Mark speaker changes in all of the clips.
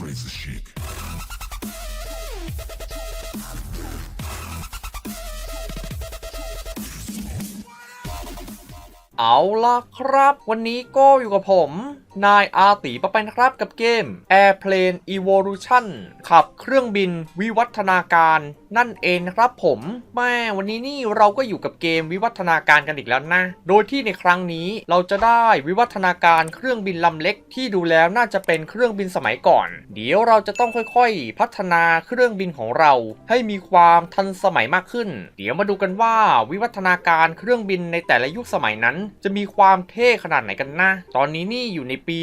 Speaker 1: crazy chic.
Speaker 2: เอา ล่ะ ครับ วันนี้ก็อยู่กับผม นายอาตีปะไปนะครับกับเกม Airplane Evolution ขับเครื่องบินวิวัฒนาการ นั่นเองนะครับผมแม่วันนี้นี่เราก็อยู่กับเกมวิวัฒนาการกันอีกแล้วนะ โดยที่ในครั้งนี้เราจะได้วิวัฒนาการเครื่องบินลำเล็กที่ดูแล้วน่าจะเป็นเครื่องบินสมัยก่อน เดี๋ยวเราจะต้องค่อยๆ พัฒนาเครื่องบินของเรา ให้มีความทันสมัยมากขึ้น เดี๋ยวมาดูกันว่าวิวัฒนาการเครื่องบินในแต่ละยุคสมัยนั้น จะมีความเท่ขนาดไหนกันนะ ตอนนี้นี่อยู่ในปี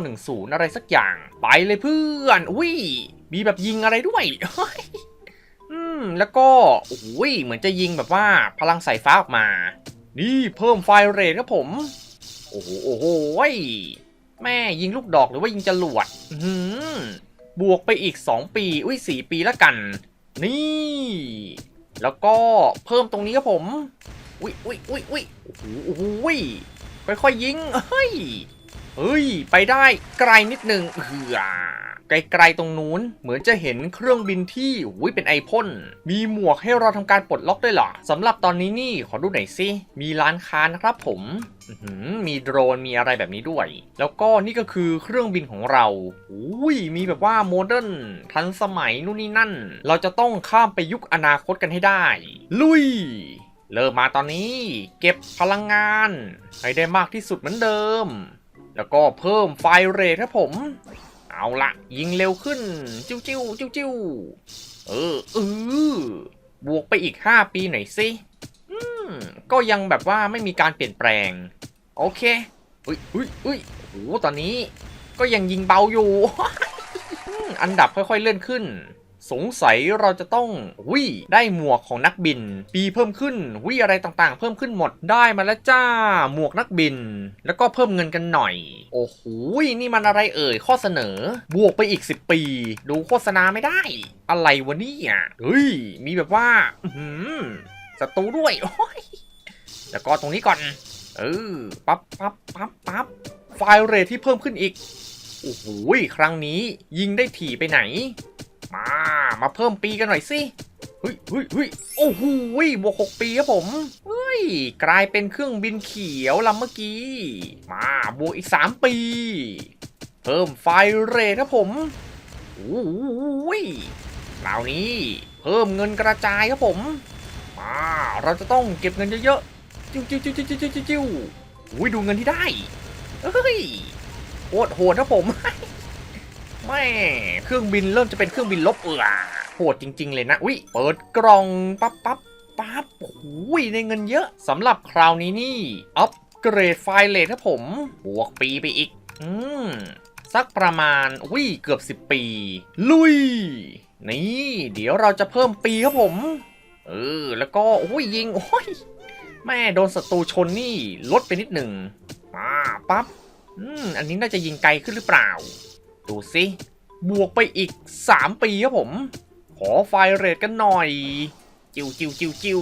Speaker 2: 1910 อะไรสักอย่าง ไปเลยเพื่อน อุ้ยมีแบบยิงอะไรด้วย มแล้วก็โอ้ยเหมือนจะยิงแบบว่าพลังสายฟ้าออกมา นี่เพิ่มไฟเรทครับผม โอ้โหโอ้โหยแม่ยิงลูกดอกหรือว่ายิงจรวดหือบวกไปอีก 2 ปี อุ้ย4ปีแล้วกัน นี่ แล้วก็เพิ่มตรงนี้ครับผม อุ้ยอุ้ยอุ้ยอุ้ยโอ้โหโอ้โหยค่อยๆยิง เฮ้ย เฮ้ย ไปได้ไกลนิดนึงเหือ ไกลๆตรงนู้น เหมือนจะเห็นเครื่องบินที่อุ้ยเป็นไอพ่นมีหมวกให้เราทำการปลดล็อกด้วยเหรอสำหรับตอนนี้นี่ขอดูหน่อยสิมีร้านค้านะครับผมมีโดรนมีอะไรแบบนี้ด้วย แล้วก็นี่ก็คือเครื่องบินของเราอุ้ยมีแบบว่าโมเดิร์นทันสมัยนู่นนี่นั่น เราจะต้องข้ามไปยุคอนาคตกันให้ได้ ลุยเริ่มมาตอนนี้ เก็บพลังงาน ให้ได้มากที่สุดเหมือนเดิม แล้วก็เพิ่มไฟเรทครับผม เอาละยิงเร็วขึ้น จิ้วจิ้วจิ้วจิ้วเออเออบวกไปอีก 5 ปีหน่อยสิอืมก็ยังแบบว่าไม่มีการเปลี่ยนแปลง โอเคอุ้ยอุ้ยอุ้ยโอ้ตอนนี้ก็ยังยิงเบาอยู่ อันดับค่อยๆเลื่อนขึ้น สงสัยเราจะต้องวิได้หมวกของนักบิน ปีเพิ่มขึ้นวิอะไรต่างๆ เพิ่มขึ้นหมดได้มาแล้วจ้า หมวกนักบิน แล้วก็เพิ่มเงินกันหน่อย โอ้โหนี่มันอะไรเอ่ยข้อเสนอ บวกไปอีก 10 ปี ดูโฆษณาไม่ได้ อะไรวะเนี่ยเฮ้ยมีแบบว่าหือศัตรูด้วยโอ้ยแล้วก็ตรงนี้ก่อน เออปั๊บปั๊บปั๊บปั๊บไฟเรทที่เพิ่มขึ้นอีกโอ้โหครั้งนี้ยิงได้ถี่ไปไหน มา มาเพิ่มปีกันหน่อยสิเฮ้ยเฮ้ยเฮ้ยโอ้โหบวกหกปีครับผมเฮ้ย กลายเป็นเครื่องบินเขียวลำเมื่อกี้ มาบวกอีก3ปี เพิ่มไฟเรทครับผมโอ้โหคราวนี้เพิ่มเงินกระจายครับผม มา เราจะต้องเก็บเงินเยอะๆ จิ้วจิ้วจิ้วจิ้วจิ้วจิ้วจิ้วอุ้ยดูเงินที่ได้เฮ้ยโหดโหดครับผม แม่เครื่องบินเริ่มจะเป็นเครื่องบินลบเอือโหดจริง ๆ เลยนะอุ้ยเปิดกล่องปั๊บปั๊บปั๊บโอ้ยในเงินเยอะสำหรับคราวนี้นี่อัปเกรดไฟเลทครับผมบวกปีไปอีก อืมสักประมาณอุ้ยเกือบ 10 ปี ลุย นี่ เดี๋ยวเราจะเพิ่มปีครับผม เออ แล้วก็โอ้ยยิงโอ้ยแม่โดนศัตรูชนนี่ลดไปนิดหนึ่งมาปั๊บอืมอันนี้น่าจะยิงไกลขึ้นหรือเปล่า ดูสิบวกไปอีก 3 ปีครับผม ขอไฟเรทกันหน่อย จิวจิวจิวจิว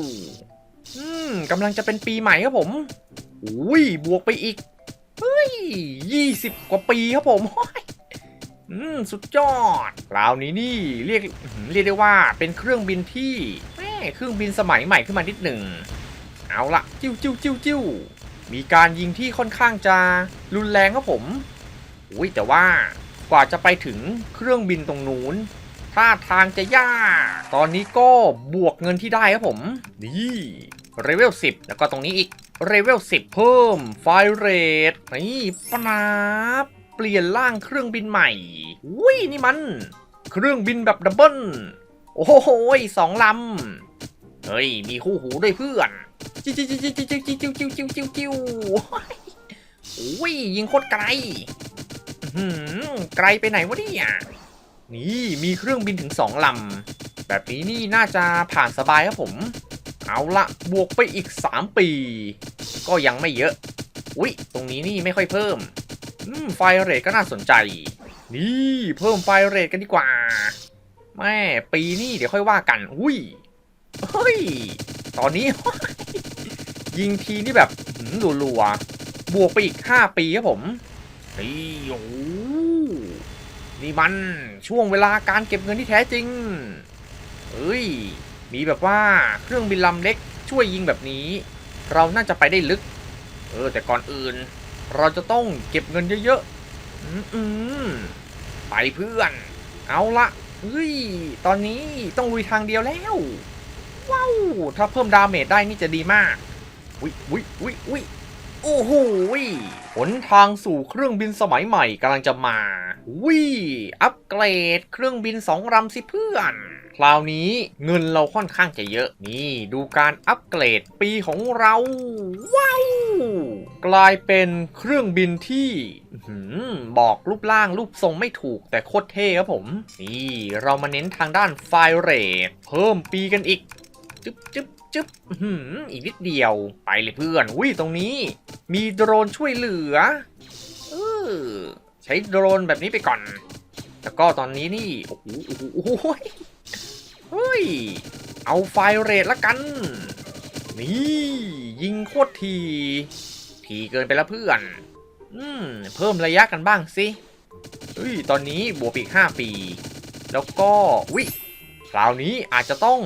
Speaker 2: อืมกำลังจะเป็นปีใหม่ครับผมอุ้ยบวกไปอีก เฮ้ยยี่สิบกว่าปีครับผมอืมสุดยอดคราวนี้นี่เรียกเรียกได้ว่าเป็นเครื่องบินที่แม่เครื่องบินสมัยใหม่ขึ้นมานิดหนึ่ง เอาละจิ้วจิ้วจิ้วจิ้วมีการยิงที่ค่อนข้างจะรุนแรงครับผม อุ้ยแต่ว่า กว่าจะไปถึงเครื่องบินตรงนู้นท่าทางจะยาก ตอนนี้ก็บวกเงินที่ได้ครับผม นี่เลเวล10 แล้วก็ตรงนี้อีกเลเวล10 เพิ่ม ไฟเรทนี่ปนาบเปลี่ยนร่างเครื่องบินใหม่อุ้ยนี่มัน เครื่องบินแบบดับเบิลโอ้โหสองลำ เฮ้ย มีคู่หูด้วยเพื่อน จิ้วจิ้วจิ้วจิ้วจิ้วจิ้วจิ้วจิ้วจิ้วจิ้วโอ้ยยิงโคตรไกล ไกลไปไหนวะเนี่ยนี่มีเครื่องบินถึงสองลำ แบบนี้นี่น่าจะผ่านสบายครับผม เอาละบวกไปอีก 3 ปี ก็ยังไม่เยอะ อุ๊ย ตรงนี้นี่ไม่ค่อยเพิ่มอืมไฟเรทก็น่าสนใจ นี่เพิ่มไฟเรทกันดีกว่า แม่ปีนี่เดี๋ยวค่อยว่ากัน อุ้ย เฮ้ย ตอนนี้ ยิงทีนี่แบบหืมรัวๆ บวกไปอีก 5 ปีครับผม นี่โอ้โหนี่มันช่วงเวลาการเก็บเงินที่แท้จริง เอ้ย มีแบบว่าเครื่องบินลำเล็กช่วยยิงแบบนี้ เราน่าจะไปได้ลึก เออ แต่ก่อนอื่น เราจะต้องเก็บเงินเยอะๆ อืมอมไปเพื่อน เอาละเฮ้ย ตอนนี้ต้องลุยทางเดียวแล้ว ว้าว ถ้าเพิ่มดาเมจได้นี่จะดีมากวิวิวิวิ โอ้โหหนทางสู่เครื่องบินสมัยใหม่กำลังจะมาวิอัปเกรดเครื่องบินสองลำสิเพื่อนคราวนี้เงินเราค่อนข้างจะเยอะ นี่ดูการอัปเกรดปีของเรา ว้าว กลายเป็นเครื่องบินที่บอกรูปร่างรูปทรงไม่ถูกแต่โคตรเท่ครับผม นี่ เรามาเน้นทางด้านไฟเรทเพิ่มปีกันอีก จึ๊บจึ๊บ จึ๊บอีกนิดเดียวไปเลยเพื่อน อุ้ยตรงนี้ มีโดรนช่วยเหลือเออใช้โดรนแบบนี้ไปก่อน แล้วก็ตอนนี้นี่ โอ้โหโอ้โหเฮ้ย เอาไฟเรทละกัน นี่ ยิงโคตรที ทีเกินไปแล้วเพื่อน อืม เพิ่มระยะกันบ้างสิเฮ้ย ตอนนี้บวกปอีก 5 ปี แล้วก็วิคราวนี้อาจจะต้อง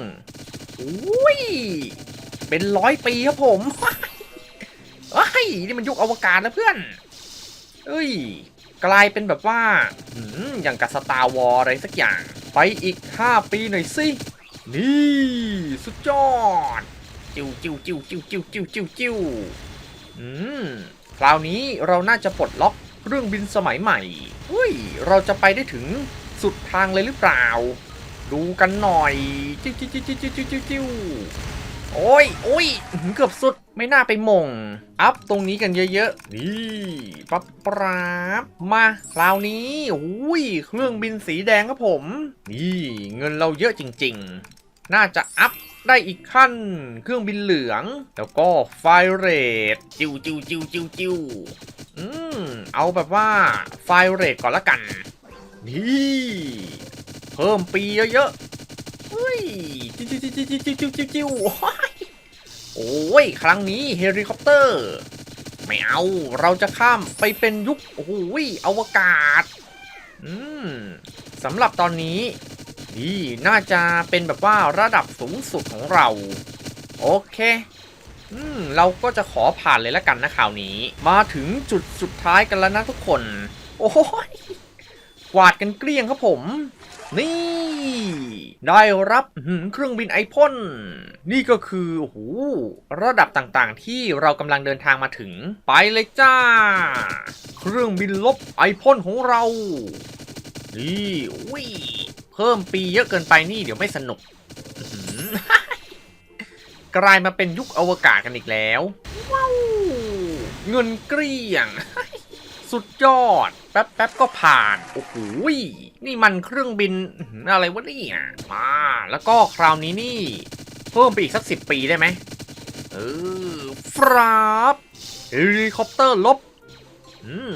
Speaker 2: อุ้ย เป็นร้อยปีครับผมเฮ้ยนี่มันยุคอวกาศนะเพื่อนเอ้ย กลายเป็นแบบว่าหืมอย่างกับสตาร์วอลอะไรสักอย่าง ไปอีก 5 ปีหน่อยสิ นี่ สุดยอด จิ้วจิ้วจิ้วจิ้วจิ้วจิ้วจิ้วจิ้วอืม คราวนี้เราน่าจะปลดล็อกเรื่องบินสมัยใหม่เฮ้ย เราจะไปได้ถึงสุดทางเลยหรือเปล่า ดูกันหน่อย จิ้วจิวจิวจิวโอ้ยโอ้ยเกือบสุดไม่น่าไปมง อัพตรงนี้กันเยอะๆ นี่ปั๊บปราบมาคราวนี้อุ้ยเครื่องบินสีแดงครับผม นี่เงินเราเยอะจริง ๆ น่าจะอัพได้อีกขั้น เครื่องบินเหลือง แล้วก็ไฟเรดจิ้วจิ้วจิ้วจิ้วจิ้วอืมเอาแบบว่าไฟเรดก่อนละกัน นี่ พิ่มปีเยอะๆเฮ้ยจิ้วจิ้วจิ้วจิ้วจิ้วโอ้ย ครั้งนี้เฮลิคอปเตอร์ ไม่เอา เราจะข้ามไปเป็นยุค โอ้ยอวกาศ อืมสำหรับตอนนี้นี่น่าจะเป็นแบบว่าระดับสูงสุดของเรา โอเค อืม เราก็จะขอผ่านเลยละกันนะข่าวนี้ มาถึงจุดสุดท้ายกันแล้วนะทุกคน โอ้ย กวาดกันเกลี้ยงครับผม นี่ ได้รับเครื่องบินไอพ่น นี่ก็คือโอ้โหระดับต่างๆ ที่เรากำลังเดินทางมาถึง ไปเลยจ้า เครื่องบินลบไอพ่นของเรา นี่อุ้ยเพิ่มปีเยอะเกินไปนี่เดี๋ยวไม่สนุกกลายมาเป็นยุคอวกาศกันอีกแล้ววเงินเกลี้ยง สุดยอด แป๊บแป๊บก็ผ่าน โอ้โหนี่มันเครื่องบินอะไรวะเนี่ยมาแล้วก็คราวนี้นี่ เพิ่มไปอีกสักสิบปีได้ไหมเออฟราบเฮลิคอปเตอร์ลบ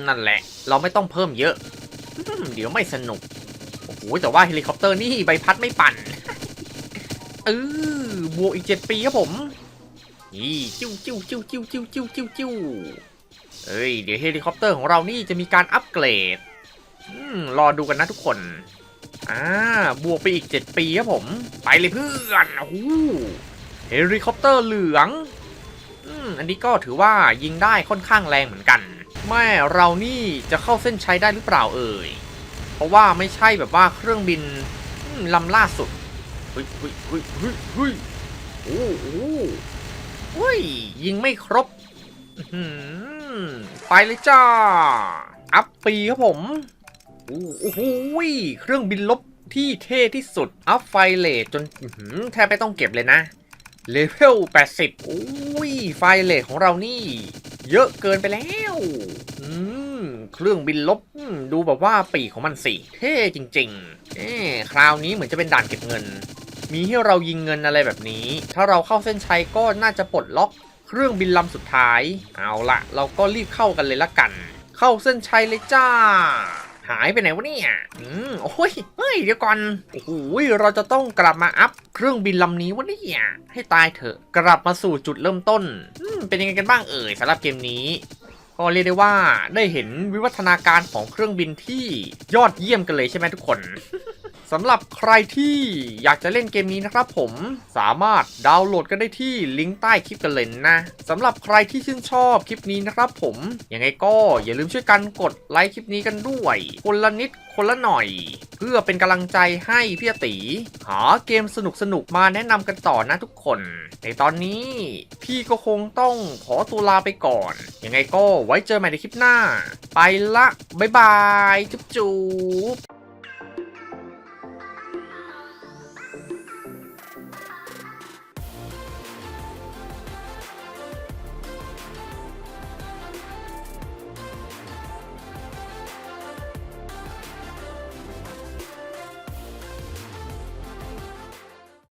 Speaker 2: นั่นแหละ เราไม่ต้องเพิ่มเยอะ เดี๋ยวไม่สนุก โอ้โห แต่ว่าเฮลิคอปเตอร์นี่ใบพัดไม่ปั่น เออบวกอีกเจ็ดปีครับผม นี่ จิ้วจิ้วจิ้วจิ้วจิ้วจิ้วจิ้ว เอ้ย เดี๋ยวเฮลิคอปเตอร์ของเรานี่จะมีการอัปเกรดรอดูกันนะทุกคน อ่า บวกไปอีก 7 ปีครับผม ไปเลยเพื่อนโอ้โหเฮลิคอปเตอร์เหลือง อืม อันนี้ก็ถือว่ายิงได้ค่อนข้างแรงเหมือนกัน แม่เรานี่จะเข้าเส้นชัยได้หรือเปล่าเอ่ย เพราะว่าไม่ใช่แบบว่าเครื่องบินลำล่าสุดเฮ้ยเฮ้ยเฮ้ยเฮ้ยโอ้โหเฮ้ยยิงไม่ครบ อื ไปเลยจ้า อัพปีครับผม โอ้โหเครื่องบินลบที่เท่ที่สุด อัพไฟเลทจนแทบไม่ต้องเก็บเลยนะ เลเวล 80 โอ้ย ไฟเลทของเรานี่ เยอะเกินไปแล้ว อืม เครื่องบินลบ ดูแบบว่าปีของมันสิ เท่จริงๆ เอ๊คราวนี้เหมือนจะเป็นด่านเก็บเงิน มีให้เรายิงเงินอะไรแบบนี้ ถ้าเราเข้าเส้นชัยก็น่าจะปลดล็อก เครื่องบินลำสุดท้าย เอาละเราก็รีบเข้ากันเลยละกัน เข้าเส้นชัยเลยจ้า หายไปไหนวะเนี่ย อืมโอ้ย เฮ้ย เดี๋ยวก่อน โอ้โหเราจะต้องกลับมาอัพเครื่องบินลำนี้วะเนี่ย ให้ตายเถอะ กลับมาสู่จุดเริ่มต้นอืมเป็นยังไงกันบ้างเอ่ยสำหรับเกมนี้ก็เรียกได้ว่าได้เห็นวิวัฒนาการของเครื่องบินที่ยอดเยี่ยมกันเลยใช่ไหมทุกคน สำหรับใครที่อยากจะเล่นเกมนี้นะครับผมสามารถดาวน์โหลดกันได้ที่ลิงก์ใต้คลิปกันเลยนะสำหรับใครที่ชื่นชอบคลิปนี้นะครับผมยังไงก็อย่าลืมช่วยกันกดไลค์คลิปนี้กันด้วย คนละนิดคนละหน่อย เพื่อเป็นกำลังใจให้พี่ตีหาเกมสนุกๆมาแนะนำกันต่อนะทุกคน ในตอนนี้พี่ก็คงต้องขอตัวลาไปก่อน ยังไงก็ไว้เจอใหม่ในคลิปหน้า ไปละ บ๊ายบาย จุ๊บจุ๊บ